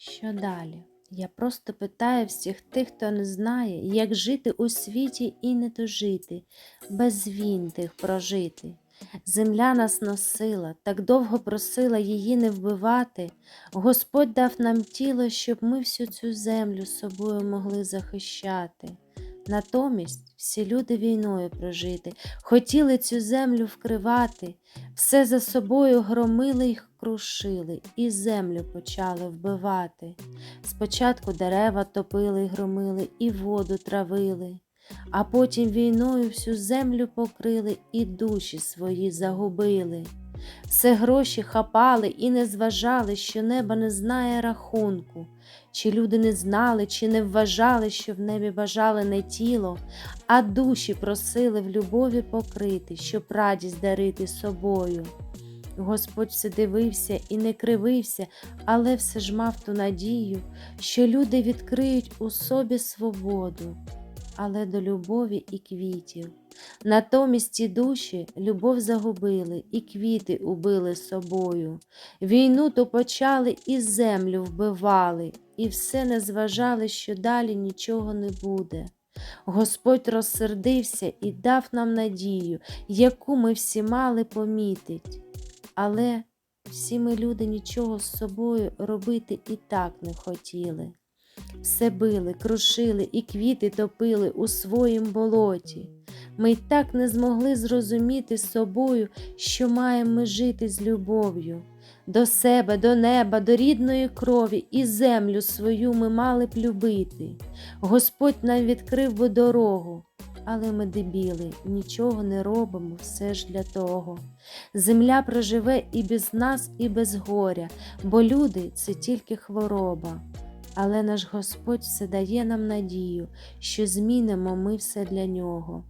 Що далі? Я просто питаю всіх тих, хто не знає, як жити у світі і не тужити, без війн тих прожити. Земля нас носила, так довго просила її не вбивати. Господь дав нам тіло, щоб ми всю цю землю собою могли захищати. Натомість всі люди війною прожити, хотіли цю землю вкривати, все за собою громили й крушили, і землю почали вбивати. Спочатку дерева топили й громили, і воду травили, а потім війною всю землю покрили і душі свої загубили. Все гроші хапали і не зважали, що неба не знає рахунку. Чи люди не знали, чи не вважали, що в небі бажали не тіло, а душі просили в любові покрити, щоб радість дарити собою. Господь все дивився і не кривився, але все ж мав ту надію, що люди відкриють у собі свободу, але до любові і квітів. Натомість ті душі любов загубили, і квіти убили собою. Війну то почали і землю вбивали, і все не зважали, що далі нічого не буде. Господь розсердився і дав нам надію, яку ми всі мали помітить. Але всі ми люди нічого з собою робити і так не хотіли. Все били, крушили і квіти топили у своїм болоті. Ми й так не змогли зрозуміти з собою, що маємо ми жити з любов'ю. До себе, до неба, до рідної крові і землю свою ми мали б любити. Господь нам відкрив би дорогу, але ми дебіли, нічого не робимо все ж для того. Земля проживе і без нас, і без горя, бо люди це тільки хвороба. Але наш Господь все дає нам надію, що змінимо ми все для нього.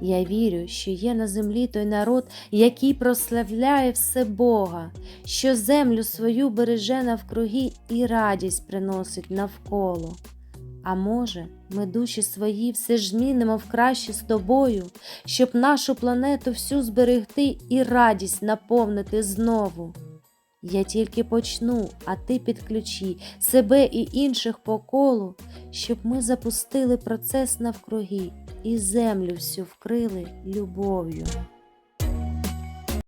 Я вірю, що є на землі той народ, який прославляє все Бога, що землю свою береже навкруги і радість приносить навколо. А може, ми душі свої все ж змінимо в краще з тобою, щоб нашу планету всю зберегти і радість наповнити знову. Я тільки почну, а ти підключи себе і інших по колу, щоб ми запустили процес навкруги і землю всю вкрили любов'ю.